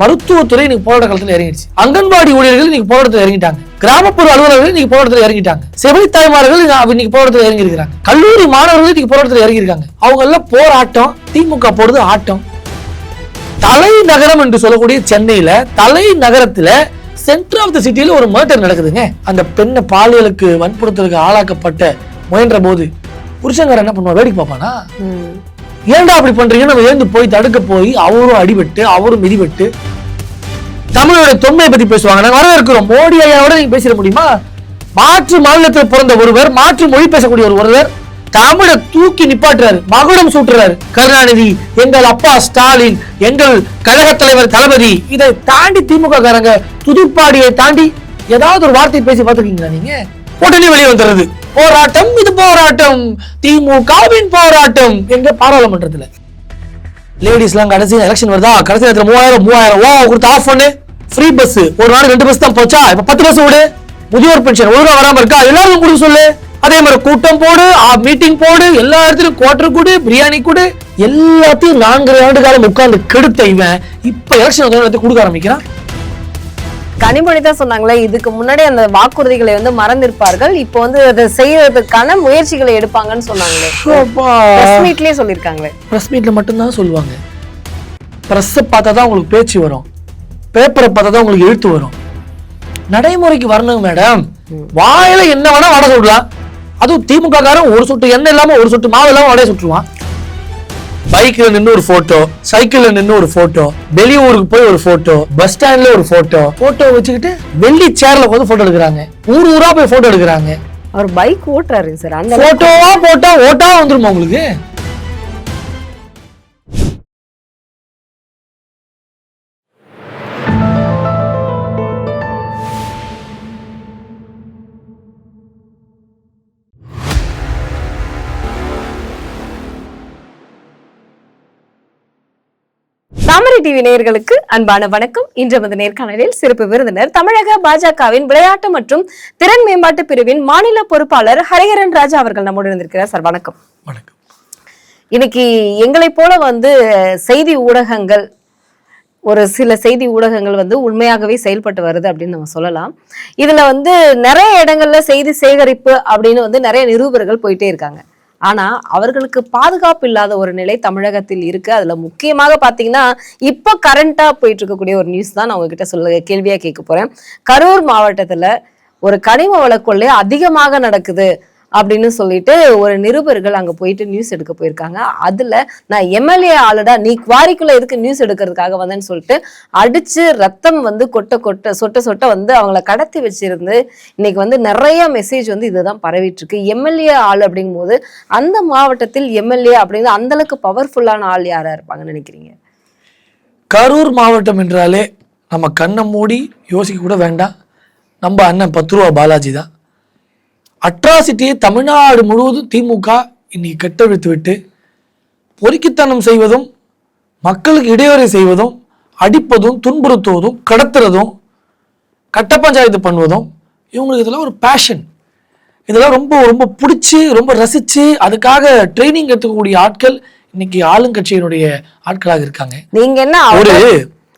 மருத்துவத்துறை இன்னைக்கு போராட்ட காலத்துல இறங்கிடுச்சு. அங்கன்வாடி ஊழியர்கள் இன்னைக்கு போராட்டத்தில் இறங்கிட்டாங்க. கிராமப்புற அலுவலர்கள் இன்னைக்கு போராட்டத்தில் இறங்கிட்டாங்க. செவிலி தாய்மார்கள் இன்னைக்கு போராட்டத்தில் இறங்கி இருக்காங்க கல்லூரி மாணவர்கள் இன்னைக்கு போராட்டத்தில் இறங்கி இருக்காங்க அவங்க எல்லாம் போராட்டம் திமுக போடுறது ஆட்டம். தலைநகரம் என்று சொல்லக்கூடிய சென்னையில தலைநகரத்துல சென்டர் ஆஃப் த சிட்டியில ஒரு மர்டர் நடக்குதுங்க. அந்த பெண்ணை பாலியலுக்கு வன்புறுத்தலுக்கு ஆளாக்கப்பட்ட முயன்ற போது புருஷங்கர் என்ன பண்ணுவா வேடிக்கை பார்ப்பானா? ஏன்டா அப்படி பண்றீங்கன்னு நம்ம ஏந்து போய் தடுக்க போய் அவரும் அடிபட்டு அவரும் மிதிபட்டு தமிழோட தொன்மையை பத்தி பேசுவாங்க. நாங்க வரவேற்கிறோம். மோடி ஐயாவோட நீங்க பேசிட முடியுமா? மாற்று மாநிலத்தில் பிறந்த ஒருவர் மாற்று மொழி பேசக்கூடிய ஒரு ஒருவர் தமிழை தூக்கி நிப்பாட்டுறாரு மகுடம் சூட்டுறாரு. கருணாநிதி எங்கள் அப்பா ஸ்டாலின் எங்கள் கழக தலைவர் தளபதி இதை தாண்டி திமுக காரங்க துதிப்பாடியை தாண்டி ஏதாவது ஒரு வார்த்தை பேசி பார்த்துருக்கீங்களா நீங்க? உடனே வெளியே வந்துடுறது. போராட்டம் இது போராட்டம். திமுகவின் போராட்டம் எங்க பாராளுமன்றத்துல. லேடிஸ்லாம் கடைசி எலெக்ஷன் வருதா? கடைசி நேரத்தில் மூவாயிரம் மூவாயிரம். ஓ கொடுத்து ஆஃப் பண்ணு ஃப்ரீ பஸ் ஒரு நாள் ரெண்டு பஸ் தான் போச்சா? இப்ப பத்து பஸ் விடு முதியோர் பென்ஷன் ஒழுங்கா வராம இருக்கா? எல்லாரும் கொடுக்க சொல்லு. அதே மாதிரி கூட்டம் போடு மீட்டிங் போடு எல்லா இடத்துலயும் குவார்டர் கொடு பிரியாணி கொடு. எல்லாத்தையும் நான்கு ஆண்டு காலம் உட்கார்ந்து கெடுத்த இவன் இப்ப எலெக்ஷன் வந்து கொடுக்க ஆரம்பிக்கிறான். கனிமொழி தான் சொன்னாங்களே இதுக்கு முன்னாடி அந்த வாக்குறுதிகளை வந்து மறந்திருப்பார்கள். இப்போ வந்து அதை செய்யறதுக்கான முயற்சிகளை எடுப்பாங்கன்னு சொன்னாங்களே. பிரஸ் மீட்லயே சொல்லிருக்காங்களே ப்ரெஸ் மீட்ல மட்டும்தான் சொல்லுவாங்க. ப்ரெஸ்ஸை பார்த்தா தான் உங்களுக்கு பேச்சு வரும். பேப்பரை பார்த்தா தான் உங்களுக்கு எழுத்து வரும். நடைமுறைக்கு வரணும் மேடம் வாயில என்ன வேணா வடை சுடலாம் அதுவும் திமுக காரன் ஒரு சொட்டு எண்ணெய் இல்லாம ஒரு சொட்டு மாவு இல்லாம வடைய சுட்டுருவான். பைக்ல நின்னு ஒரு போட்டோ சைக்கிள்ல நின்னு ஒரு போட்டோ வெளியூருக்கு போய் ஒரு போட்டோ பஸ் ஸ்டாண்ட்ல ஒரு போட்டோ போட்டோ வச்சுக்கிட்டு வெள்ளி சேர்ல வந்து போட்டோ எடுக்கிறாங்க. ஊர் ஊரா போய் போட்டோ எடுக்கிறாங்க. அவர் பைக் ஓட்டுறாரு சார் அந்த போட்டோவா போட்டா ஓட்டா வந்துருமா உங்களுக்கு? தாமரை டிவி நேயர்களுக்கு அன்பான வணக்கம். இன்று நமது நேர்காணலில் சிறப்பு விருந்தினர் தமிழக பாஜகவின் விளையாட்டு மற்றும் திறன் மேம்பாட்டு பிரிவின் மாநில பொறுப்பாளர் ஹரிஹரன் ராஜா அவர்கள் நம்முடன் இருந்திருக்கிறார் சார் வணக்கம். வணக்கம். இன்னைக்கு எங்களை போல வந்து செய்தி ஊடகங்கள் ஒரு சில செய்தி ஊடகங்கள் வந்து உண்மையாகவே செயல்பட்டு வருது அப்படின்னு நம்ம சொல்லலாம். இதுல வந்து நிறைய இடங்கள்ல செய்தி சேகரிப்பு அப்படின்னு வந்து நிறைய நிருபர்கள் போயிட்டே இருக்காங்க. ஆனா அவர்களுக்கு பாதுகாப்பு இல்லாத ஒரு நிலை தமிழகத்தில் இருக்கு. அதுல முக்கியமாக பார்த்தீங்கன்னா இப்போ கரண்ட்டாக போயிட்டு இருக்கக்கூடிய ஒரு நியூஸ் தான் நான் உங்ககிட்ட சொல்ல கேள்வியா கேட்க போறேன். கரூர் மாவட்டத்துல ஒரு கனிம வள அதிகமாக நடக்குது. அப்படின்னு சொல்லிட்டு ஒரு நிருபர்கள் அங்க போயிட்டு நியூஸ் எடுக்க போயிருக்காங்க. அதுல நான் எம்எல்ஏ ஆளுடா நீ குவாரிக்குள்ள எதுக்கு நியூஸ் எடுக்கிறதுக்காக வந்தேன்னு சொல்லிட்டு அடிச்சு ரத்தம் வந்து கொட்ட கொட்ட சொட்ட சொட்ட வந்து அவங்கள கடத்தி வச்சிருந்து இன்னைக்கு வந்து நிறைய மெசேஜ் வந்து இதுதான் பரவிட்டு இருக்கு எம்எல்ஏ ஆள் அப்படிங்கும்போது அந்த மாவட்டத்தில் எம்எல்ஏ அப்படிங்கிறது அந்த அளவுக்கு பவர்ஃபுல்லான ஆள் யாரா இருப்பாங்கன்னு நினைக்கிறீங்க? கரூர் மாவட்டம் என்றாலே நம்ம கண்ணை மூடி யோசிக்க கூட வேண்டாம். நம்ம அண்ணன் பத்து ரூபா பாலாஜி தான். அட்ராசிட்டியை தமிழ்நாடு முழுவதும் திமுக இன்னைக்கு கட்டவிழ்த்து விட்டு பொறுக்கித்தனம் செய்வதும் மக்களுக்கு இடையூறை செய்வதும் அடிப்பதும் துன்புறுத்துவதும் கடத்துறதும் கட்ட பஞ்சாயத்து பண்ணுவதும் இவங்களுக்கு இதெல்லாம் ஒரு பேஷன் இதெல்லாம் ரொம்ப ரொம்ப பிடிச்சி ரொம்ப ரசிச்சு அதுக்காக ட்ரைனிங் எடுத்துக்கக்கூடிய ஆட்கள் இன்னைக்கு ஆளுங்கட்சியினுடைய ஆட்களாக இருக்காங்க. நீங்க என்ன ஒரு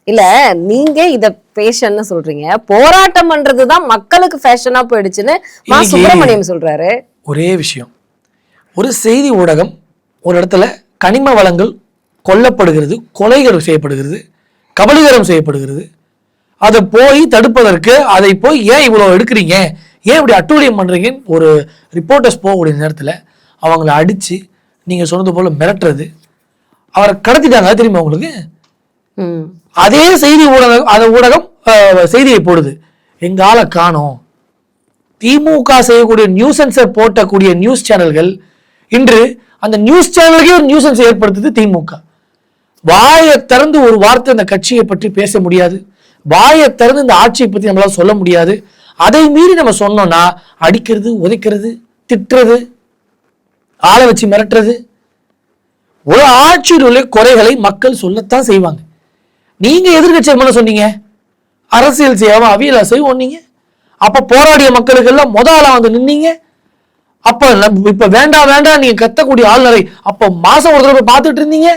இல்ல நீங்க இத பேஷன்னு சொல்றீங்க. போராட்டம் பண்றதுதான் மக்களுக்கு ஃபேஷனா போயிடுச்சுன்னு மா சுப்பிரமணியம் சொல்றாரு. ஒரே விஷயம். ஒரு செய்தி ஊடகம் ஒரு இடத்துல கனிம வளங்கள் கொல்லப்படுகிறது கொலைகள் செய்யப்படுகிறது கபலீகரம் செய்யப்படுகிறது. அதை போய் தடுப்பதற்கு அதை போய் ஏன் இவ்வளோ எடுக்கிறீங்க? ஏன் இப்படி அட்டூழியம் பண்ணுறீங்கன்னு ஒரு ரிப்போர்ட்டர்ஸ் போகக்கூடிய நேரத்தில் அவங்கள அடித்து நீங்கள் சொன்னது போல் மிரட்டுறது. அவரை கடத்திட்டாங்க உங்களுக்கு? ம். அதே செய்தி ஊடகம் அந்த ஊடகம் செய்தியை போடுது. எங்கால காணும். காணோம் திமுக செய்யக்கூடிய நியூசன்ஸை போட்டக்கூடிய நியூஸ் சேனல்கள் இன்று அந்த நியூஸ் சேனலுக்கே ஒரு நியூசன்ஸ் ஏற்படுத்துது திமுக. வாயை திறந்து ஒரு வார்த்தை அந்த கட்சியை பற்றி பேச முடியாது. வாயை திறந்து இந்த ஆட்சியை பற்றி நம்மளால் சொல்ல முடியாது. அதை மீறி நம்ம சொன்னோம்னா அடிக்கிறது உதைக்கிறது திட்டுறது ஆளை வச்சு மிரட்டுறது ஒரு ஆட்சியில் உள்ள குறைகளை மக்கள் சொல்லத்தான் செய்வாங்க. நீங்க எதிர்கட்சி என்ன சொன்னீங்க? அரசியல் சேவை அவியல செய்வோம் நீங்க அப்ப போராடிய மக்களுக்கு எல்லாம் முதல்ல வந்து நின்னீங்க. அப்ப இப்ப வேண்டாம் வேண்டாம் நீங்க கத்தக்கூடிய ஆளுநரை அப்ப மாசம் ஒரு தடவை பார்த்துட்டு இருந்தீங்க.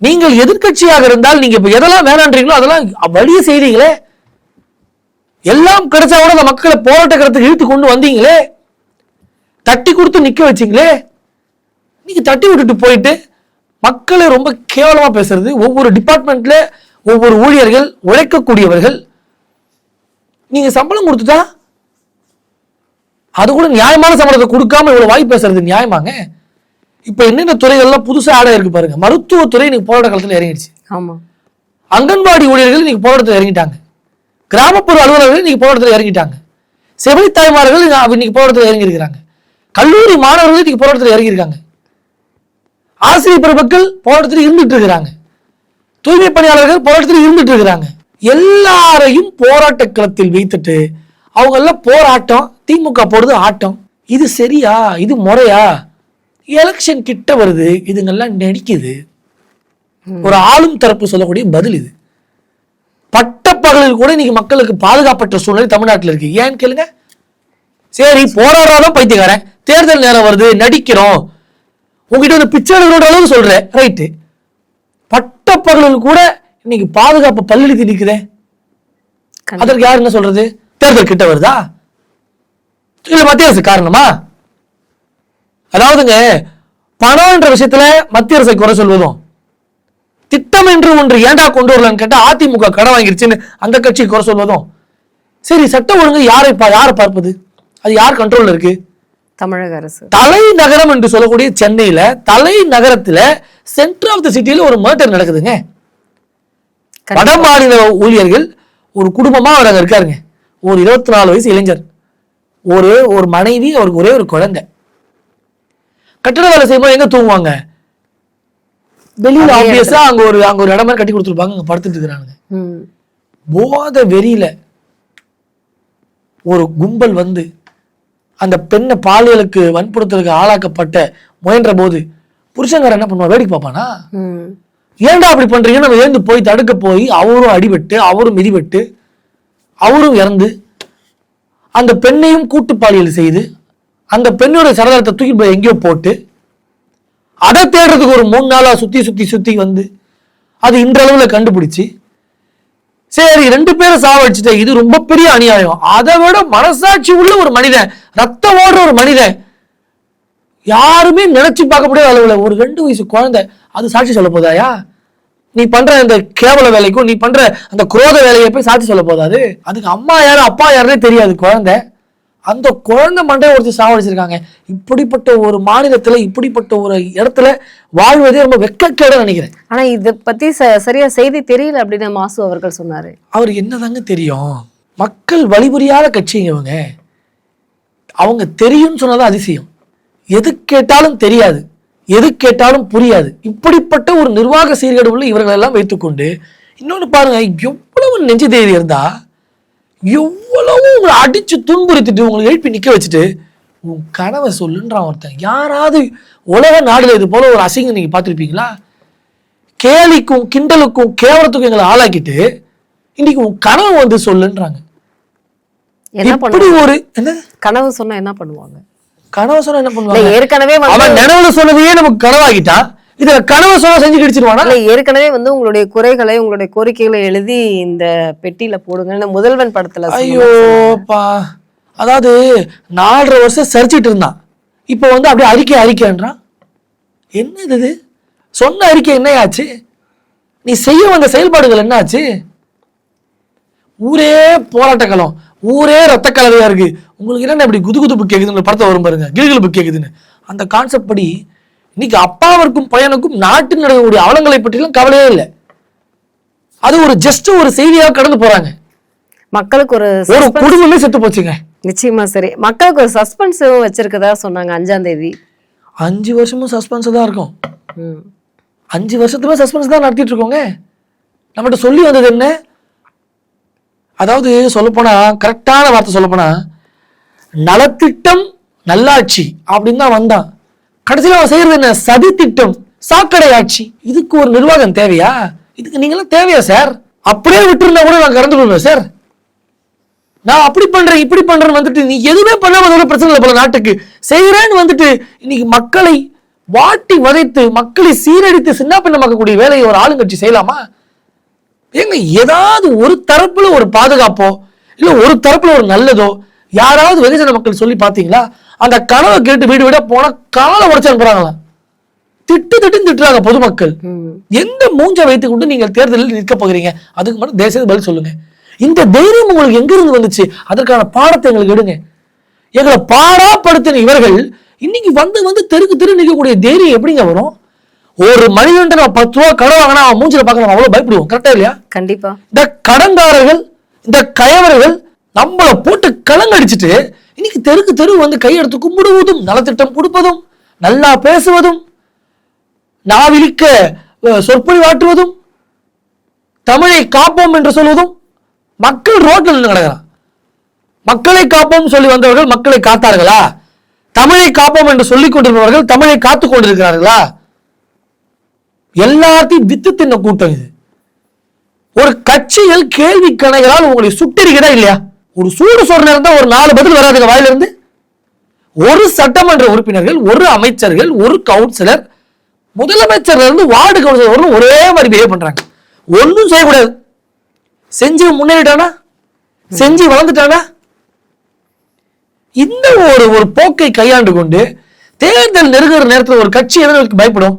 நீங்கள் எதிர்க்கட்சியாக இருந்தால் நீங்க இப்ப எதெல்லாம் வேணான்றீங்களோ அதெல்லாம் வழியே செய்றீங்களே எல்லாம் கிடைச்சா கூட அந்த மக்களை போராட்ட இழுத்து கொண்டு வந்தீங்களே. தட்டி கொடுத்து நிக்க வச்சீங்களே. நீங்க தட்டி விட்டுட்டு போயிட்டு மக்களை ரொம்ப கேவலமா பேசுறது ஒவ்வொரு டிபார்ட்மெண்ட்ல ஒவ்வொரு ஊழியர்கள் உழைக்கக்கூடியவர்கள். நீங்க சம்பளம் கொடுத்துட்டா அது கூட நியாயமான சம்பளத்தை கொடுக்காம இவ்வளவு வாய் பேசுறது நியாயமாங்க? இப்ப என்னென்ன துறைகள்லாம் புதுசா ஆட இருக்கு பாருங்க. மருத்துவத்துறை இன்னைக்கு போராட்ட காலத்துல இறங்கிடுச்சு. ஆமா. அங்கன்வாடி ஊழியர்கள் இன்னைக்கு போராட்டத்தில் இறங்கிட்டாங்க. கிராமப்புற அலுவலர்கள் இன்னைக்கு போராட்டத்தில் இறங்கிட்டாங்க. செவிலி தாய்மார்கள் இன்னைக்கு போராட்டத்தில் இறங்கி இருக்கிறாங்க கல்லூரி மாணவர்கள் இன்னைக்கு போராட்டத்தில் இறங்கியிருக்காங்க. ஆசிரியர் பெருமக்கள் போராட்டத்தில் இருந்துட்டு இருக்கிறாங்க. தூய்மை பணியாளர்கள் போராட்டத்தில் இருந்துட்டு இருக்கிறாங்க. எல்லாரையும் போராட்ட களத்தில் வைத்துட்டு அவங்க எல்லாம் போராட்டம் திமுக போடுறது ஆட்டம். இது சரியா? இது முறையா? எலெக்ஷன் கிட்ட வருது. இதுங்கெல்லாம் நடிக்குது. ஒரு ஆளும் தரப்பு சொல்லக்கூடிய பதில் இது. பட்டப்பகலில் கூட இன்னைக்கு மக்களுக்கு பாதுகாப்பற்ற சூழ்நிலை தமிழ்நாட்டில் இருக்கு. ஏன்னு கேளுங்க. சரி போராடுறாலும் பைத்தியக்காரன். தேர்தல் நேரம் வருது. நடிக்கிறோம். உங்ககிட்ட வந்து பிச்சை எடுக்கிற அளவுக்கு சொல்றேன். ரைட்டு பட்டப்பகலில் கூட இன்னைக்கு பாதுகாப்பு பல்லெடுத்து கண்டிப்பா. அதற்கு யார் என்ன சொல்றது? தேர்தல் கிட்ட வருதா? இல்ல மத்திய அரசு காரணமா? அதாவதுங்க பணம் என்ற விஷயத்துல மத்திய அரசை குறை சொல்வதும் திட்டம் என்று ஒன்று ஏன்டா கொண்டு வரலன்னு கேட்டா அதிமுக கடன் வாங்கிருச்சுன்னு அந்த கட்சி குறை சொல்வதும். சரி சட்ட ஒழுங்கு யாரை யாரை பார்ப்பது? அது யார் கண்ட்ரோல்ல இருக்கு? தமிழக அரசு. தலைநகரம் என்று சொல்லக்கூடிய சென்னையில தலைநகரத்துல சென்டர் ஆஃப் த சிட்டியில ஒரு மர்டர் நடக்குதுங்க. வட. மாநில ஊழியர்கள் ஒரு குடும்பமா அவர் அங்க இருக்காருங்க. ஒரு இருபத்தி நாலு வயசு இளைஞர். ஒரு ஒரு மனைவி அவருக்கு ஒரே ஒரு குழந்தை. கட்டட வேலை செய்யும்போது எங்க தூங்குவாங்க? வெளியில ஆப்வியஸா அங்க ஒரு அங்க ஒரு இடம் கட்டி கொடுத்துருப்பாங்க அங்க படுத்துட்டு இருக்கிறாங்க ம். போத வெறியில ஒரு கும்பல் வந்து அந்த பெண்ணை பாலியலுக்கு வன்புறுத்தலுக்கு ஆளாக்கப்பட்ட முயன்ற போது புருஷங்காரன் என்ன பண்ணுவா வேடிக்கை பார்ப்பானா. ஏன்டா அப்படி பண்றீங்க? நம்ம ஏந்து போய் தடுக்க போய் அவரும் அடிபட்டு அவரும் மிதிபட்டு அவரும் இறந்து அந்த பெண்ணையும் கூட்டு பாலியல் செய்து அந்த பெண்ணோட சரதாரத்தை தூக்கி போய் எங்கேயோ போட்டு அதை தேடுறதுக்கு ஒரு மூணு நாளா சுத்தி சுத்தி சுத்தி வந்து அது இன்றளவுல கண்டுபிடிச்சு சரி ரெண்டு பேரும் சாவடிச்சுட்ட இது ரொம்ப பெரிய அநியாயம். அதை விட மனசாட்சி உள்ள ஒரு மனிதன் ரத்தம் ஓடுற ஒரு மனிதன் யாருமே நினைச்சு பார்க்க முடியாத அளவில் ஒரு ரெண்டு வயசு குழந்தை அது சாட்சி சொல்ல போதாயா? நீ பண்ற அந்த கேவல வேலைக்கும் நீ பண்ற அந்த குரோத வேலையை போய் சாட்சி சொல்ல போதாது? அதுக்கு அம்மா யாரு அப்பா யாருன்னே தெரியாது குழந்தை. அந்த குழந்தை மண்டைய ஒருத்தி சாவடிச்சிருக்காங்க. இப்படிப்பட்ட ஒரு மாநிலத்துல இப்படிப்பட்ட ஒரு இடத்துல வாழ்வதே ரொம்ப வெக்கக்கேடு நினைக்கிறேன். ஆனா இத பத்தி ச- சரியா செய்தி தெரியல அப்படின்னு மாசு அவர்கள் சொன்னாரு. அவருக்கு என்னதாங்க தெரியும்? மக்கள் வழிபுரியாத கட்சிங்க இவங்க. அவங்க தெரியும்னு சொன்னதான் அதிசயம். எது கேட்டாலும் தெரியாது. எது கேட்டாலும் புரியாது. இப்படிப்பட்ட ஒரு நிர்வாக சீர்கேடு உள்ள இவர்கள் எல்லாம் வைத்துக்கொண்டு இன்னொன்னு பாருங்க எவ்வளவு நெஞ்சு தைரியம் இருந்தா எவ்வளவு உங்களை அடிச்சு துன்புறுத்திட்டு உங்களை எழுப்பி நிக்க வச்சுட்டு உன் கனவை சொல்லுன்றான் ஒருத்தன். யாராவது உலக நாடுல இது போல ஒரு அசிங்கம் நீங்க பார்த்திருப்பீங்களா? கேலிக்கும் கிண்டலுக்கும் கேவலத்துக்கும் எங்களை ஆளாக்கிட்டு இன்னைக்கு உன் கனவு வந்து சொல்லுன்றாங்க. பண்ணுவாங்க? ஒரு என்ன? கனவு சொன்னா என்ன பண்ணுவாங்க? கனவு சொன்னா என்ன பண்ணுவாங்க? ஏற்கனவே அவன் நினைவுல சொன்னதையே நமக்கு கனவாக்கிட்டான் இதுல கனவு சொன்னா செஞ்சு கிடிச்சிருவானா? இல்ல ஏற்கனவே வந்து உங்களுடைய குறைகளை உங்களுடைய கோரிக்கைகளை எழுதி இந்த பெட்டியில போடுங்க. முதல்வன் படத்துல ஐயோப்பா அதாவது நாலரை வருஷம் சரிச்சிட்டு இருந்தான். இப்போ வந்து அப்படியே அறிக்கை அறிக்கைன்றான். என்னது இது? சொன்ன அறிக்கை என்ன ஆச்சு நீ செய்ய வந்த செயல்பாடுகள் என்ன ஆச்சு ஊரே போராட்ட களம் ஊரே ரத்த கலவையா இருக்கு. உங்களுக்கு என்ன இப்படி குது குதுப்பு கேக்குதுன்னு படத்தை வரும் பாருங்க. கிளுகிளுப்பு கேக்குதுன்னு. அந்த கான்செப்ட் படி இன்னைக்கு அப்பாவிற்கும் பையனுக்கும் நாட்டில் நடக்கக்கூடிய அவலங்களை பற்றிலாம் கவலையே இல்லை. அது ஒரு ஜஸ்ட் ஒரு செய்தியாக கடந்து போறாங்க. மக்களுக்கு ஒரு ஒரு குடும்பமே செத்து போச்சுங்க. நிச்சயமா சரி. மக்களுக்கு ஒரு சஸ்பென்ஸும் வச்சிருக்கதா சொன்னாங்க அஞ்சாம் தேதி. அஞ்சு வருஷமும் சஸ்பென்ஸ் தான் இருக்கும். அஞ்சு வருஷத்துமே சஸ்பென்ஸ் தான் நடத்திட்டு இருக்கோங்க. நம்மகிட்ட சொல்லி வந்தது என்ன? அதாவது சொல்லப்போனா கரெக்டான வார்த்தை சொல்லப்போனா நலத்திட்டம் நல்லாட்சி அப்படின்னு தான் வந்தான். கடைசியில் அவன் செய்யறது என்ன? சதி திட்டம் சாக்கடை ஆட்சி இதுக்கு ஒரு நிர்வாகம் தேவையா? இதுக்கு நீங்களாம் தேவையா சார்? அப்படியே விட்டுருந்தா கூட நான் கறந்து போவேன் சார். நான் அப்படி பண்றேன் இப்படி பண்றேன்னு வந்துட்டு நீ எதுவுமே பண்ணாம பிரச்சனை இல்லை போல நாட்டுக்கு. செய்யறேன்னு வந்துட்டு இன்னைக்கு மக்களை வாட்டி வதைத்து மக்களை சீரழித்து சின்ன பின்னமாக்கக்கூடிய வேலையை ஒரு ஆளுங்கட்சி செய்யலாமா? ஏங்க ஏதாவது ஒரு தரப்புல ஒரு பாதுகாப்போ இல்லை ஒரு தரப்புல ஒரு நல்லதோ யாராவது வெகுஜன மக்கள் சொல்லி பார்த்தீங்களா? அந்த கனவை கேட்டு வீடு வீட போனா காலை உடச்சு அனுப்புறாங்களா? திட்டு திட்டுன்னு திட்டுறாங்க பொதுமக்கள். எந்த மூஞ்ச வைத்துக் கொண்டு நீங்கள் தேர்தலில் நிற்க போகிறீங்க? அதுக்கு மட்டும் தேசிய பதில் சொல்லுங்க. இந்த தைரியம் உங்களுக்கு எங்க இருந்து வந்துச்சு? அதற்கான பாடத்தை எங்களுக்கு எடுங்க. எங்களை பாடாப்படுத்தின இவர்கள் இன்னைக்கு வந்து வந்து தெருக்கு தெரு நிற்கக்கூடிய தைரியம் எப்படிங்க வரும்? ஒரு மனிதன் நம்ம பத்து ரூபா கடன் வாங்கினா அவன் மூஞ்சில பார்க்க அவ்வளவு பயப்படுவோம். கரெக்டா இல்லையா? கண்டிப்பா. இந்த கடன்காரர்கள் இந்த கயவர்கள் நம்மளை போட்டு கலங்கடிச்சிட்டு இன்னைக்கு தெருக்கு தெரு வந்து கையெடுத்து கும்பிடுவதும் நலத்திட்டம் கொடுப்பதும் நல்லா பேசுவதும் நாவிலிக்க சொற்பொழிவாற்றுவதும் தமிழை காப்போம் என்று சொல்வதும் மக்கள் ரோட்டில் நின்று கிடக்கிறான். மக்களை காப்போம் சொல்லி வந்தவர்கள் மக்களை காத்தார்களா? தமிழை காப்போம் என்று சொல்லிக் கொண்டிருப்பவர்கள் தமிழை காத்துக் கொண்டிருக்கிறார்களா? எல்லாத்தையும் வித்து தின்ன கூட்டம் இது. ஒரு கட்சிகள் கேள்வி கணைகளால் உங்களை சுட்டிருக்கிறதா இல்லையா? ஒரு சூடு சொன்ன இருந்தால் ஒரு நாலு பதில் வராதுங்க வாயிலிருந்து. ஒரு சட்டமன்ற உறுப்பினர்கள் ஒரு அமைச்சர்கள் ஒரு கவுன்சிலர் முதலமைச்சர்ல இருந்து வார்டு கவுன்சிலர் வரலும் ஒரே மாதிரி பிஹேவ் பண்றாங்க. ஒன்றும் செய்யக்கூடாது. செஞ்சு முன்னேறிட்டானா? செஞ்சு வளர்ந்துட்டானா? இந்த ஒரு ஒரு போக்கை கையாண்டு கொண்டு தேர்தல் நெருங்குற நேரத்தில் ஒரு கட்சி எதிர்களுக்கு பயப்படும்?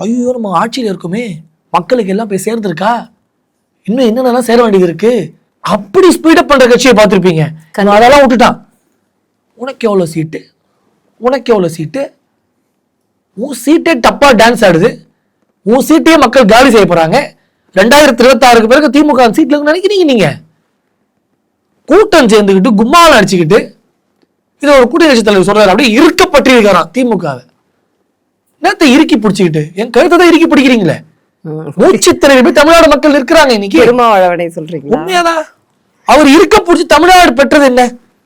ஐயோ நம்ம ஆட்சியில் இருக்குமே. மக்களுக்கு எல்லாம் போய் சேர்ந்துருக்கா? இன்னும் என்னென்னலாம் சேர வேண்டியது இருக்குது அப்படி ஸ்பீடப் பண்ற கட்சியை பார்த்துருப்பீங்க. அதெல்லாம் விட்டுட்டான். உனக்கு எவ்வளோ சீட்டு உனக்கு எவ்வளோ சீட்டு உன் சீட்டே டப்பா டான்ஸ் ஆடுது. உன் சீட்டையே மக்கள் காலி செய்ய போறாங்க. ரெண்டாயிரத்தி இருபத்தாறுக்கு பிறகு திமுக சீட்ல நினைக்கிறீங்க நீங்க. கூட்டம் சேர்ந்துக்கிட்டு கும்மாலம் அடிச்சுக்கிட்டு இது ஒரு கூட்டணி கட்சி தலைவர் சொல்றாரு. அப்படியே இருக்கப்பட்டிருக்காராம் திமுகவை. நேரத்தை இறுக்கி பிடிச்சிக்கிட்டு? என் கருத்தை தான் இறுக்கி பிடிக்கிறீங்களே. மூச்சு திணறி தமிழ்நாடு மக்கள் இருக்கிறாங்க இன்னைக்கு. பெருமாவளவனை சொல்றீங்களா? உண்மையாதான். அவர் இருக்க பிடிச்சி தமிழ்நாடு பெற்றது என்ன?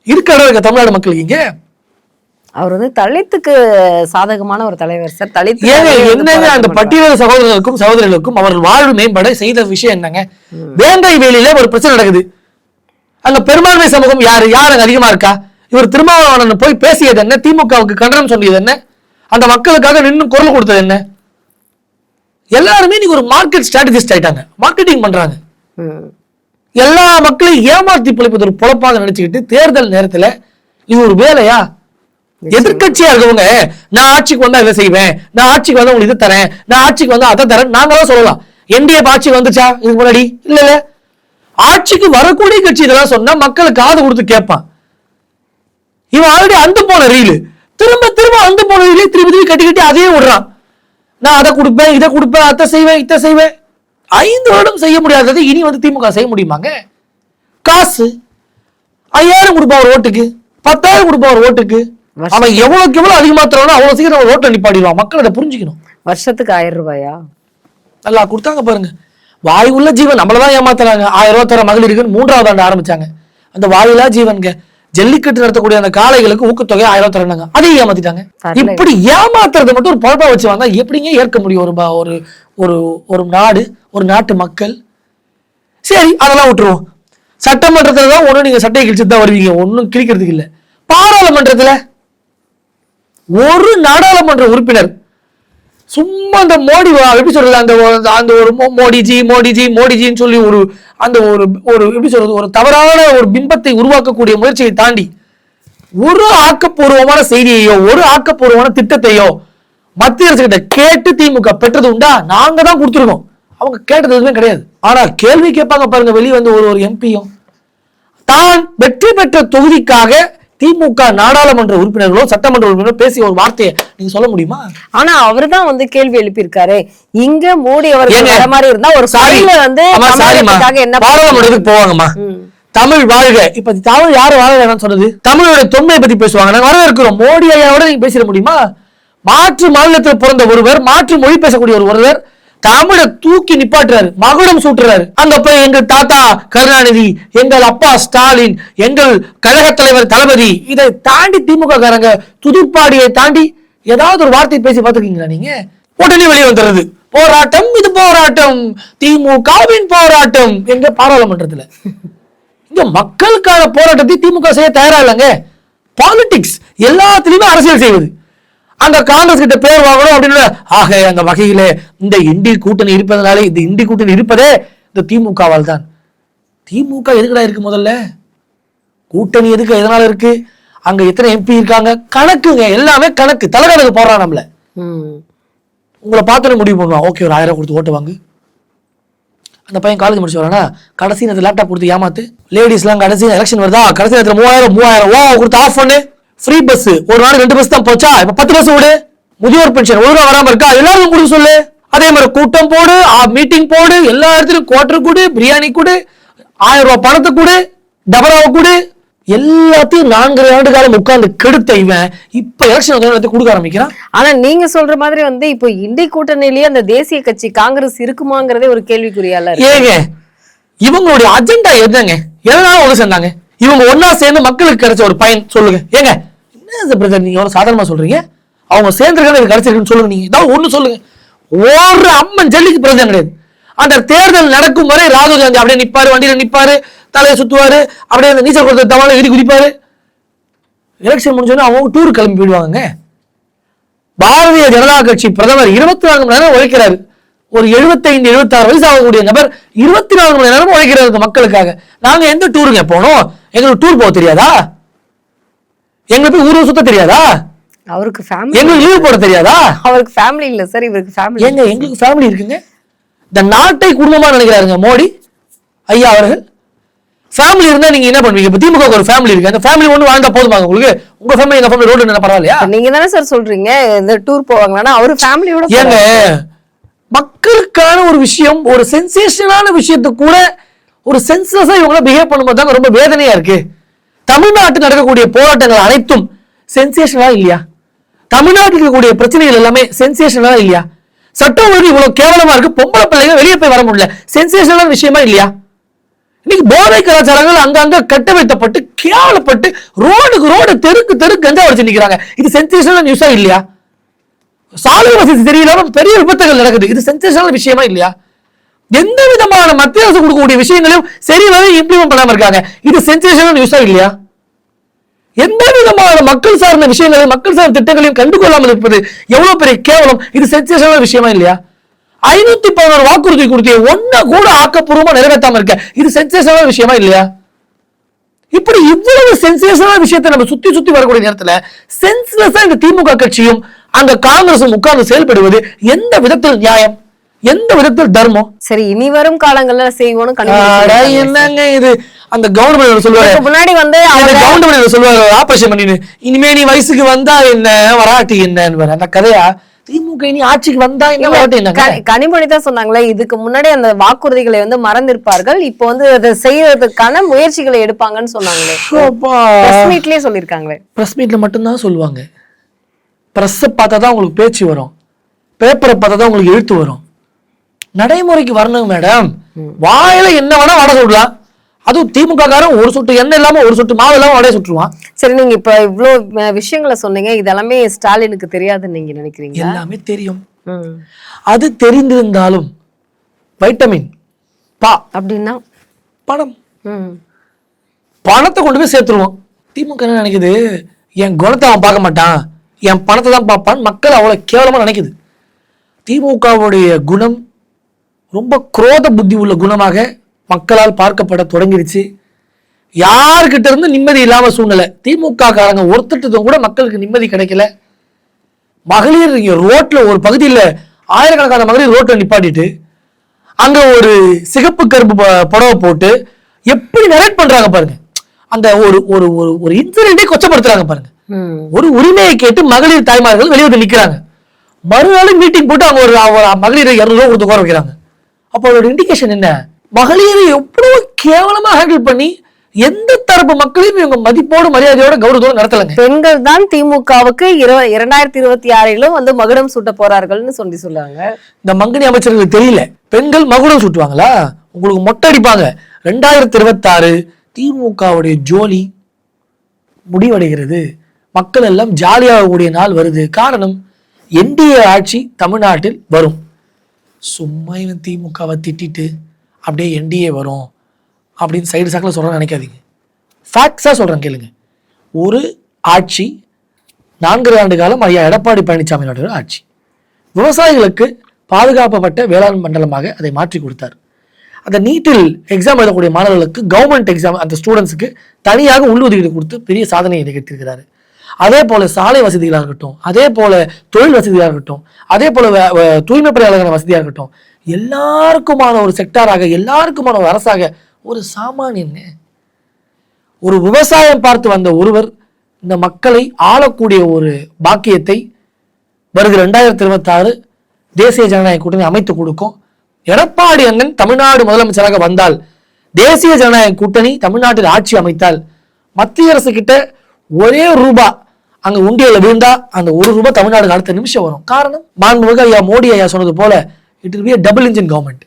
இருக்க இடம் இருக்க தமிழ்நாடு மக்களுக்கு இங்க. அவர் வந்து தலித்துக்கு சாதகமான ஒரு தலைவர் சார். தலித்து என்னங்க அந்த. பட்டியல் சகோதரர்களுக்கும் சகோதரிகளுக்கும் அவர்கள் வாழ்வு மேம்பட செய்த விஷயம் என்னங்க? வேங்கை வேலியில ஒரு பிரச்சனை நடக்குது. அங்க பெரும்பான்மை சமூகம் யாரு? யார் அங்க அதிகமா இருக்கா? இவர் திருமாவளவன் போய் பேசியது என்ன? திமுகவுக்கு கண்டனம் சொல்லியது என்ன? அந்த மக்களுக்காக நின்னு குரல் கொடுத்தது என்ன? எல்லாருமே இன்னைக்கு ஒரு மார்க்கெட் ஸ்ட்ராட்டஜிஸ்ட் ஆயிட்டாங்க. மார்க்கெட்டிங் பண்றாங்க. எல்லா மக்களையும் ஏமாத்தி பிழைப்பது ஒரு பொழப்பாக நினைச்சுக்கிட்டு தேர்தல் நேரத்துல இது ஒரு வேலையா? எதிர்க்கட்சியா இருக்கவங்க நான் ஆட்சிக்கு வந்தா இதை செய்வேன் நான் ஆட்சிக்கு வந்தா உங்களுக்கு இதை தரேன் நான் ஆட்சிக்கு வந்தா அதை தரேன் நாங்களும் சொல்லலாம். என்டிஏ ஆட்சிக்கு வந்துச்சா? இதுக்கு முன்னாடி? இல்ல இல்ல. ஆட்சிக்கு வரக்கூடிய கட்சி இதெல்லாம் சொன்னா மக்களுக்கு காது கொடுத்து கேட்பான். இவன் ஆல்ரெடி அந்த போன ரீலு. திரும்ப திரும்ப அந்த போன ரீலே திருப்பி திருப்பி கட்டி கட்டி அதையே விடுறான். நான் அதை கொடுப்பேன் இதை கொடுப்பேன் அதை செய்வேன் இதை செய்வேன். ஐந்து வருடம் செய்ய முடியாததை இனி வந்து திமுக செய்ய முடியுமாங்க? காசு. ஐயாயிரம் கொடுப்பான் ஒரு ஓட்டுக்கு. பத்தாயிரம் கொடுப்பான் ஒரு ஓட்டுக்கு. அவன் எவ்வளவுக்கு எவ்வளவு அதிகமா தரானோ அவ்வளவு சீக்கிரம் ஒரு ஓட்டை நிப்பாடிடுவான். மக்கள் அதை புரிஞ்சுக்கணும். வருஷத்துக்கு ஆயிரம் ரூபாயா? நல்லா கொடுத்தாங்க பாருங்க. வாய் உள்ள ஜீவன் நம்மளதான் ஏமாத்துறாங்க. ஆயிரம் ரூபாய் தர மகளிருக்குன்னு மூன்றாவது ஆண்டு ஆரம்பிச்சாங்க. அந்த வாயிலா ஜீவன்க. ஜல்லிக்கட்டு நடத்தக்கூடிய அந்த காளைகளுக்கு ஊக்கத்தொகை ஆயிரம் ரூபாய் தரனாங்க அதையும் ஏமாத்திட்டாங்க. இப்படி ஏமாத்துறது மட்டும் ஒரு பொழப்பா வச்சு வந்தா எப்படிங்க ஏற்க முடியும் ஒரு ஒரு ஒரு ஒரு நாடு ஒரு நாட்டு மக்கள்? சரி அதெல்லாம் விட்டுருவோம். சட்டமன்றத்துல தான் ஒண்ணு நீங்க சட்டையை கிழிச்சுட்டு தான் வருவீங்க. ஒண்ணும் கிழிக்கிறதுக்கு இல்ல. பாராளுமன்றத்துல ஒரு நாடாளுமன்ற உறுப்பினர் சும்மா அந்த மோடி எப்படி சொல்றது அந்த அந்த ஒரு மோ- மோடிஜி மோடிஜி மோடிஜின்னு சொல்லி ஒரு அந்த ஒரு ஒரு எப்படி சொல்றது ஒரு தவறான ஒரு பிம்பத்தை உருவாக்கக்கூடிய முயற்சியை தாண்டி ஒரு ஆக்கப்பூர்வமான செய்தியையோ ஒரு ஆக்கப்பூர்வமான திட்டத்தையோ மத்திய அரசு கிட்ட கேட்டு திமுக பெற்றது உண்டா? நாங்க தான் கொடுத்துருக்கோம். அவங்க கேட்டது எதுவுமே கிடையாது. ஆனா கேள்வி கேட்பாங்க பாருங்க வெளியே வந்து ஒரு ஒரு எம்பியும் தான் வெற்றி பெற்ற தொகுதிக்காக திமுக நாடாளுமன்ற உறுப்பினர்களோ சட்டமன்ற உறுப்பினர்களோ பேசிய ஒரு வார்த்தையை நீங்க சொல்ல முடியுமா? ஆனா அவர்தான் வந்து கேள்வி எழுப்பியிருக்காரு. இங்க மோடி அவர்கள் ஏங்க, வர மாதிரி இருந்தா ஒரு சாரி. சாரியில வந்து என்ன பாராளுமன்றத்துக்கு போவாங்கம்மா. தமிழ் வாழ்க. இப்ப தமிழ் யாரு வாழ சொன்னது? தமிழோட தொன்மையை பத்தி பேசுவாங்க. நாங்க வரவேற்கிறோம். மோடி ஐயாவோட நீங்க பேசிட முடியுமா? மாற்று மாநிலத்தில் பிறந்த ஒருவர் மாற்று மொழி பேசக்கூடிய ஒரு ஒருவர் தமிழை தூக்கி நிப்பாட்டுறாரு. மகுடம் சூட்டுறாரு. அங்க போய் எங்கள் தாத்தா கருணாநிதி எங்கள் அப்பா ஸ்டாலின் எங்கள் கழக தலைவர் தளபதி இதை தாண்டி திமுக காரங்க துதிப்பாடியை தாண்டி ஏதாவது ஒரு வார்த்தை பேசி பார்த்துருக்கீங்களா நீங்க? உடனே வெளியே வந்துடுறது. போராட்டம் இது போராட்டம். திமுகவின் போராட்டம். எங்க பாராளுமன்றத்துல. இங்க மக்களுக்கான போராட்டத்தை திமுக செய்ய தயாரா இல்லைங்க? பாலிடிக்ஸ் எல்லாத்துலயுமே அரசியல் செய்வது. அந்த காங்கிரஸ் கிட்ட பேர் வாங்கணும் அப்படின்னு ஆக அந்த வகையிலே இந்த இண்டி கூட்டணி இருப்பதனாலே இந்த இண்டி கூட்டணி இருப்பதே இந்த திமுகவால் தான். திமுக எதுக்குடா இருக்கு முதல்ல? கூட்டணி எதுக்கு எதனால இருக்கு? அங்க எத்தனை எம்பி இருக்காங்க? கணக்குங்க எல்லாமே கணக்கு. தலைகணக்கு போடுறான் நம்மள. ம். உங்களை பார்த்து முடிவு பண்ணுவான். ஓகே ஒரு ஆயிரம் கொடுத்து ஓட்டு வாங்கு. அந்த பையன் காலேஜ் முடிச்சு வரானா கடைசி நேரத்தில் லேப்டாப் கொடுத்து ஏமாத்து. லேடிஸ்லாம் கடைசி எலெக்ஷன் வருதா? கடைசி நேரத்தில் மூவாயிரம் மூவாயிரம் ஓ கொடுத்து ஆஃப் பண்ணு. ஃப்ரீ பஸ் ஒரு நாள் ரெண்டு பஸ் தான் போச்சா? இப்ப பத்து பஸ் விடு முதியோர் பென்ஷன் ஒழுங்கா வராம இருக்கா? எல்லாருக்கும் கொடுக்க சொல்லு. அதே மாதிரி கூட்டம் போடு மீட்டிங் போடு எல்லா இடத்துலயும் குவார்டர் கொடு பிரியாணி கொடு ஆயிரம் ரூபாய் பணத்தை கொடு டபராவை கொடு. எல்லாத்தையும் நான்கு ஆண்டு காலம் உட்கார்ந்து கெடுத்த இவன் இப்ப எலெக்ஷன் கொடுக்க ஆரம்பிக்கிறான். ஆனா நீங்க சொல்ற மாதிரி வந்து இப்போ இண்டி கூட்டணியிலேயே அந்த தேசிய கட்சி காங்கிரஸ் இருக்குமாங்கிறதே ஒரு கேள்விக்குறியால ஏங்க இவங்களுடைய அஜெண்டா என்னங்க? எதனால ஒண்ணு சேர்ந்தாங்க? இவங்க ஒண்ணா சேர்ந்து மக்களுக்கு கிடைச்ச ஒரு பயன் சொல்லுங்க. ஏங்க என்ன பிரதர் நீங்கள் எவ்வளோ சாதாரணமாக சொல்கிறீங்க அவங்க சேர்ந்துருக்காங்க இது கிடைச்சிருக்குன்னு சொல்லுங்க நீங்கள் ஏதாவது ஒன்று சொல்லுங்கள் ஒரு அம்மன் ஜல்லிக்கு பிரச்சனை கிடையாது. அந்த தேர்தல் நடக்கும் வரை ராகுல் காந்தி அப்படியே நிற்பார் வண்டியில் நிற்பாரு தலையை சுற்றுவார் அப்படியே அந்த நீச்சல் கொடுத்த தவால இடி குதிப்பார். எலெக்ஷன் முடிஞ்சோடனே அவங்க டூர் கிளம்பி போயிடுவாங்க பாரதிய ஜனதா கட்சி பிரதமர் இருபத்தி நான்கு மணி நேரம் உழைக்கிறாரு. ஒரு 75 76 வயசு ஆகக்கூடிய நபர் இருபத்தி நான்கு மணி நேரம் உழைக்கிறாரு மக்களுக்காக. நாங்கள் எந்த டூருங்க போனோம்? எங்களுக்கு டூர் போக தெரியாதா? எங்களுக்கு போய் ஊரு சுத்த தெரியாதா? அவருக்கு ஃபேமிலி எங்களுக்கு லீவ் போட தெரியாதா? அவருக்கு ஃபேமிலி இல்ல சார் இவருக்கு ஃபேமிலி ஏங்க எங்களுக்கு ஃபேமிலி இருக்குங்க. இந்த நாட்டை குடும்பமா நினைக்கிறாருங்க மோடி ஐயா அவர்கள். ஃபேமிலி இருந்தா நீங்க என்ன பண்ணுவீங்க? இப்ப திமுக ஒரு ஃபேமிலி இருக்கு. அந்த ஃபேமிலி ஒண்ணு வாழ்ந்தா போதுமாங்க உங்களுக்கு? உங்க ஃபேமிலி எங்க ஃபேமிலி ரோடு என்ன பரவாயில்லையா? நீங்க தானே சார் சொல்றீங்க. இந்த டூர் போவாங்களான்னா அவரு ஃபேமிலியோட ஏங்க மக்களுக்கான ஒரு விஷயம் ஒரு சென்சேஷனான விஷயத்தை கூட ஒரு சென்ஸ்லெஸ்ஸா இவங்கள பிஹேவ் பண்ணும்போது தாங்க ரொம்ப வேதனையா இருக்கு. தமிழ்நாட்டில் நடக்கக்கூடிய போராட்டங்கள் அனைத்தும் சென்சேஷனா இல்லையா? தமிழ்நாட்டில் இருக்கக்கூடிய பிரச்சனைகள் எல்லாமே சென்சேஷனா இல்லையா? சட்டம் ஒழுங்கு இவ்வளவு கேவலமா இருக்கு பொம்பளை பிள்ளைங்க வெளியே போய் வர முடியல. சென்சேஷனலான விஷயமா இல்லையா? இன்னைக்கு போதை கலாச்சாரங்கள் அங்கங்க கட்டமைத்தப்பட்டு கேவலப்பட்டு ரோடுக்கு ரோடு தெருக்கு தெரு கஞ்சா வச்சு நிக்கிறாங்க. இது சென்சேஷனல் நியூஸா இல்லையா? சாலை வசதி தெரியல பெரிய விபத்துகள் நடக்குது. இது சென்சேஷனல் விஷயமா இல்லையா? எந்த விதமான மத்திய அரசு கொடுக்கக்கூடிய விஷயங்களையும் சரி இம்ப்ளிமெண்ட் பண்ணாம இருக்காங்க. இது சென்சேஷனல் நியூஸா இல்லையா? எந்த விதமான மக்கள் சார்ந்த விஷயங்களையும் மக்கள் சார்ந்த திட்டங்களையும் கண்டுகொள்ளாமல் இருப்பது எவ்வளவு பெரிய கேவலம்? இது சென்சேஷனல் விஷயமா இல்லையா? ஐநூத்தி பதினோரு வாக்குறுதி கொடுத்திய ஒன்ன கூட ஆக்கப்பூர்வமா நிறைவேற்றாம இருக்க இது சென்சேஷனல் விஷயமா இல்லையா? இப்படி இவ்வளவு சென்சேஷனல் விஷயத்தை நம்ம சுத்தி சுத்தி வரக்கூடிய நேரத்துல சென்ஸ்லெஸ்ஸா இந்த திமுக கட்சியும் அந்த காங்கிரசும் உட்கார்ந்து செயல்படுவது எந்த விதத்தில் நியாயம்? எந்த விதத்தில் தர்மம்? சரி இனி வரும் காலங்கள்ல செய்வோம்னு என்னங்க இது? அந்த கவர்மெண்ட் சொல்லுவாரு. முன்னாடி வந்து அந்த அவர் கவுண்டமணி சொல்லுவாரு ஆபரேஷன் பண்ணின்னு. இனிமே நீ வயசுக்கு வந்தா என்ன? வராட்டி என்னன்னு அந்த கதையா? திமுக இனி ஆட்சிக்கு வந்தா என்ன? கனிமொழி தான் சொன்னாங்களே இதுக்கு முன்னாடி அந்த வாக்குறுதிகளை வந்து மறந்திருப்பார்கள் இப்போ வந்து அதை செய்யறதுக்கான முயற்சிகளை எடுப்பாங்கன்னு சொன்னாங்களே. பிரஸ் மீட்லயே சொல்லிருக்காங்களே பிரஸ் மீட்ல மட்டும்தான் சொல்லுவாங்க. பிரஸ்ஸை பார்த்தா தான் உங்களுக்கு பேச்சு வரும். பேப்பரை பார்த்தா தான் உங்களுக்கு எழுத்து வரும். நடைமுறைக்கு வரணும் மேடம் வாயில என்ன வேணா வடை சுடலாம் அதுவும் திமுக காரன் ஒரு சொட்டு எண்ணெய் இல்லாம ஒரு சொட்டு மாவு இல்லாம வடைய சுட்டுருவான். சரி நீங்க இப்ப அஹ், விஷயங்களை சொன்னீங்க. இதெல்லாமே ஸ்டாலினுக்கு தெரியாதுன்னு நீங்க நினைக்கிறீங்க எல்லாமே தெரியும். அது தெரிந்திருந்தாலும் வைட்டமின் பா. அப்படின்னா? பணம். ம். பணத்தை கொண்டு போய் சேர்த்துருவோம். திமுக என்ன நினைக்குது? என் குணத்தை அவன் பார்க்க மாட்டான். என் பணத்தை தான் பார்ப்பான் மக்கள் அவ்வளவு கேவலமா நினைக்குது. திமுகவுடைய குணம் ரொம்ப குரோத புத்தி உள்ள குணமாக மக்களால் பார்க்கப்பட தொடங்கிருச்சு. யாருக்கிட்ட இருந்து நிம்மதி இல்லாம சூழ்நிலை? திமுக காரங்க ஒருத்தட்டதும் கூட மக்களுக்கு நிம்மதி கிடைக்கல. மகளிர் இங்க ரோட்ல ஒரு பகுதியில் ஆயிரக்கணக்கான மகளிர் ரோட்ல நிப்பாட்டிட்டு அங்க ஒரு சிகப்பு கருப்பு புடவை போட்டு எப்படி நரேட் பண்றாங்க பாருங்க. அந்த ஒரு ஒரு ஒரு ஒரு இன்சிடென்டே கொச்சப்படுத்துறாங்க பாருங்க. ஒரு உரிமையை கேட்டு மகளிர் தாய்மார்கள் வெளியே வந்து நிக்கிறாங்க. மறுநாள் மீட்டிங் போட்டு அவங்க ஒரு மகளிரை இருநூறு ரூபா கொடுத்து உட்கார வைக்கிறாங்க. அப்போ அதோட இண்டிகேஷன் என்ன? மகளிரை எவ்வளவு கேவலமா ஹேண்டில் பண்ணி எந்த தரப்பு மக்களையும் இவங்க மதிப்போடு மரியாதையோட கௌரவத்தோட நடத்தலைங்க. பெண்கள் தான் திமுகவுக்கு இரு இரண்டாயிரத்தி இருபத்தி ஆறிலும் வந்து மகுடம் சூட்ட போறார்கள்னு சொல்லி சொல்றாங்க. இந்த மங்கனி அமைச்சர்களுக்கு தெரியல. பெண்கள் மகுடம் சுட்டுவாங்களா? உங்களுக்கு மொட்டை அடிப்பாங்க. ரெண்டாயிரத்தி இருபத்தாறு திமுகவுடைய ஜோலி முடிவடைகிறது. மக்கள் எல்லாம் ஜாலியாகக்கூடிய நாள் வருது. காரணம் என்டிஏ ஆட்சி தமிழ்நாட்டில் வரும். சும்மா இவன் திமுகவை திட்டிட்டு அப்படியே என்டிஏ வரும் அப்படின்னு சைடு சாக்கில் சொல்கிறேன்னு நினைக்காதீங்க. ஃபேக்ட்ஸாக சொல்கிறேன் கேளுங்க. ஒரு ஆட்சி நான்கரை ஆண்டு காலம் ஐயா எடப்பாடி பழனிசாமி அவர்கள் ஆட்சி. விவசாயிகளுக்கு பாதுகாக்கப்பட்ட வேளாண் மண்டலமாக அதை மாற்றி கொடுத்தார். அந்த நீட்டில் எக்ஸாம் எழுதக்கூடிய மாணவர்களுக்கு கவர்மெண்ட் எக்ஸாம் அந்த ஸ்டூடெண்ட்ஸுக்கு தனியாக உள்ளுதீடு கொடுத்து பெரிய சாதனையை நிகழ்த்தியிருக்கிறாரு. அதே போல சாலை வசதிகளாக இருக்கட்டும் அதே போல தொழில் வசதியாக இருக்கட்டும் அதே போல தூய்மை பணியாளர்கள் வசதியாக இருக்கட்டும் எல்லாருக்குமான ஒரு செக்டாராக எல்லாருக்குமான ஒரு அரசாக ஒரு சாமானியன்னு ஒரு விவசாயம் பார்த்து வந்த ஒருவர் இந்த மக்களை ஆளக்கூடிய ஒரு பாக்கியத்தை வருகிற ரெண்டாயிரத்தி இருபத்தாறு தேசிய ஜனநாயக கூட்டணி அமைத்து கொடுக்கும். எடப்பாடி அண்ணன் தமிழ்நாடு முதலமைச்சராக வந்தால் தேசிய ஜனநாயக கூட்டணி தமிழ்நாட்டில் ஆட்சி அமைத்தால் மத்திய அரசு கிட்ட ஒரே ரூபா அங்க உண்டியல விழுந்தா அந்த ஒரு ரூபாய் தமிழ்நாடு அடுத்த நிமிஷம் வரும். காரணம் மாண்புமிகு ஐயா மோடி ஐயா சொன்னது போல it'll be double engine government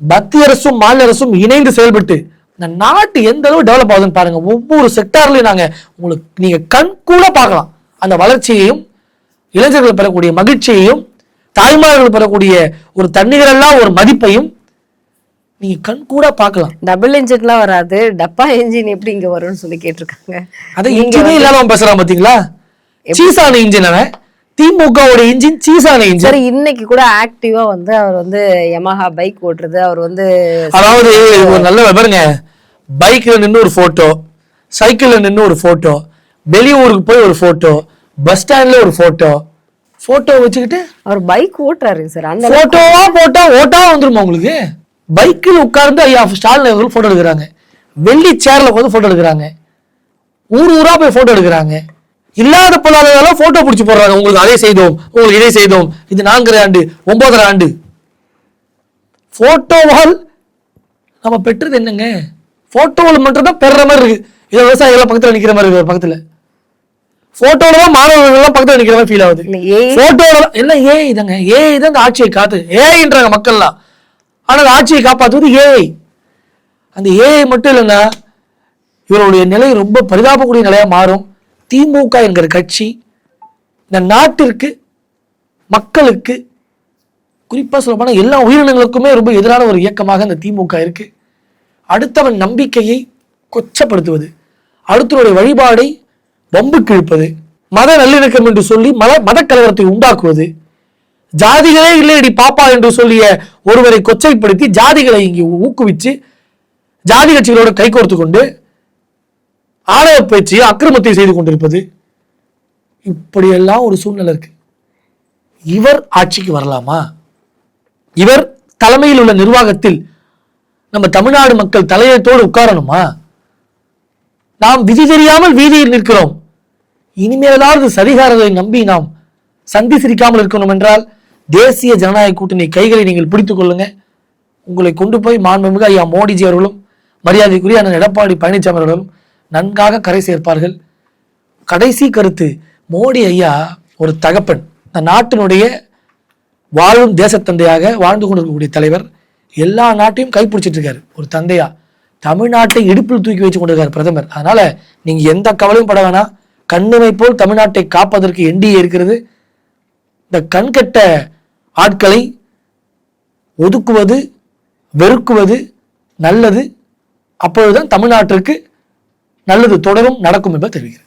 மத்திய அரசும் மாநில அரசும் இணைந்து செயல்பட்டு இந்த நாட்டு எந்த அளவு டெவலப் ஆகுதுன்னு பாருங்க. ஒவ்வொரு செக்டார்லயும் நாங்க உங்களுக்கு நீங்க கண் கூட பார்க்கலாம். அந்த வளர்ச்சியையும் இளைஞர்கள் பெறக்கூடிய மகிழ்ச்சியையும் தாய்மார்கள் பெறக்கூடிய ஒரு தன்னிகரெல்லாம் ஒரு மதிப்பையும் நீங்க கண் கூட பார்க்கலாம். டபுள் இன்ஜின்லாம் வராது. டப்பா இன்ஜின் எப்படி இங்க வரும்னு சொல்லி கேட்டிருக்காங்க. அதை இன்ஜினே இல்லாம பேசுறான் பாத்தீங்களா? சீசான இன்ஜின் அவன். திமுகவோட இன்ஜின் சீசான இன்ஜின் சரி இன்னைக்கு கூட ஆக்டிவா வந்து அவர் வந்து யமஹா பைக் ஓட்டுறது. அவர் வந்து அதாவது ஒரு நல்ல பாருங்க. பைக்ல நின்று ஒரு போட்டோ சைக்கிள்ல நின்று ஒரு போட்டோ வெளியூருக்கு போய் ஒரு போட்டோ பஸ் ஸ்டாண்ட்ல ஒரு போட்டோ போட்டோ வச்சுக்கிட்டு அவர் பைக் ஓட்டுறாரு சார் அந்த போட்டோவா போட்டோ ஓட்டா வந்துருமா உங்களுக்கு? பைக்கில் உட்கார்ந்து ஐயா ஸ்டாலின் அவர்கள் போட்டோ எடுக்கிறாங்க. வெள்ளி சேர்ல உட்காந்து போட்டோ எடுக்கிறாங்க. ஊர் ஊரா போய் போட்டோ எடுக்கிறாங்க. இல்லாத பொருளாதாரம் போட்டோ பிடிச்சி போடுறாங்க. உங்களுக்கு அதை செய்தோம் உங்களுக்கு இதை செய்தோம். இது நான்கரை ஆண்டு ஒன்பதரை ஆண்டு. போட்டோவால் நம்ம பெற்றது என்னங்க? போட்டோவில் மட்டும் தான் பெற மாதிரி இருக்கு. இதை விவசாயிகள் பக்கத்துல நிக்கிற மாதிரி இருக்கு ஒரு பக்கத்துல. போட்டோல தான் மாணவர்கள் எல்லாம் பக்கத்துல நிக்கிற மாதிரி ஃபீல் ஆகுது. போட்டோல எல்லாம் ஏஐ தாங்க ஏஐ தான் இந்த ஆட்சியை காத்து ஏஐன்றாங்க மக்கள்லாம். ஆனால் ஆட்சியை காப்பாற்றுவது ஏஐ. அந்த ஏஐ மட்டும் இல்லைன்னா இவருடைய நிலை ரொம்ப பரிதாபக்கூடிய நிலையாக மாறும். திமுக என்கிற கட்சி இந்த நாட்டிற்கு மக்களுக்கு குறிப்பாக சொல்ல எல்லா உயிரினங்களுக்குமே ரொம்ப எதிரான ஒரு இயக்கமாக இந்த திமுக இருக்குது அடுத்தவன் நம்பிக்கையை கொச்சப்படுத்துவது அடுத்தவருடைய வழிபாடை வம்புக்கு கிழிப்பது மத நல்லிணக்கம் என்று சொல்லி மத மதக்கலவரத்தை உண்டாக்குவது ஜாதிகளே இல்லையடி பாப்பா என்று சொல்லிய ஒருவரை கொச்சைப்படுத்தி ஜாதிகளை இங்கே ஊக்குவிச்சு ஜாதி கட்சிகளோடு கைகோர்த்து கொண்டு ஆலய பேச்சு அக்கிரமத்தை செய்து கொண்டிருப்பது இப்படியெல்லாம் ஒரு சூழ்நிலை இருக்கு. இவர் ஆட்சிக்கு வரலாமா? இவர் தலைமையில் உள்ள நிர்வாகத்தில் நம்ம தமிழ்நாடு மக்கள் தலையத்தோடு உட்காரணுமா? நாம் விதி தெரியாமல் வீதியில் நிற்கிறோம். இனிமேலாவது சரிகாரதை நம்பி நாம் சந்தி சிரிக்காமல் இருக்கணும் என்றால் தேசிய ஜனநாயக கூட்டணி கைகளை நீங்கள் பிடித்துக் கொள்ளுங்க. உங்களை கொண்டு போய் மாண்புமிகு ஐயா மோடிஜி அவர்களும் மரியாதைக்குரிய அண்ணன் எடப்பாடி பழனிசாமி அவர்களும் நன்காக கரை சேர்ப்பார்கள். கடைசி கருத்து மோடி ஐயா ஒரு தகப்பன். இந்த நாட்டினுடைய வாழும் தேசத்தந்தையாக வாழ்ந்து கொண்டிருக்கக்கூடிய தலைவர். எல்லா நாட்டையும் கைப்பிடிச்சிட்டு இருக்காரு ஒரு தந்தையா. தமிழ்நாட்டை இடுப்பில் தூக்கி வச்சு கொண்டிருக்காரு பிரதமர். அதனால நீங்க எந்த கவலையும் பட வேணாம். கண்ணுமை போல் தமிழ்நாட்டை காப்பதற்கு என்டிஏ இருக்கிறது. இந்த கண்கட்ட ஆட்களை ஒதுக்குவது வெறுக்குவது நல்லது. அப்பொழுதுதான் தமிழ்நாட்டிற்கு நல்லது தொடரும் நடக்கும் என்பது தெரிகிறது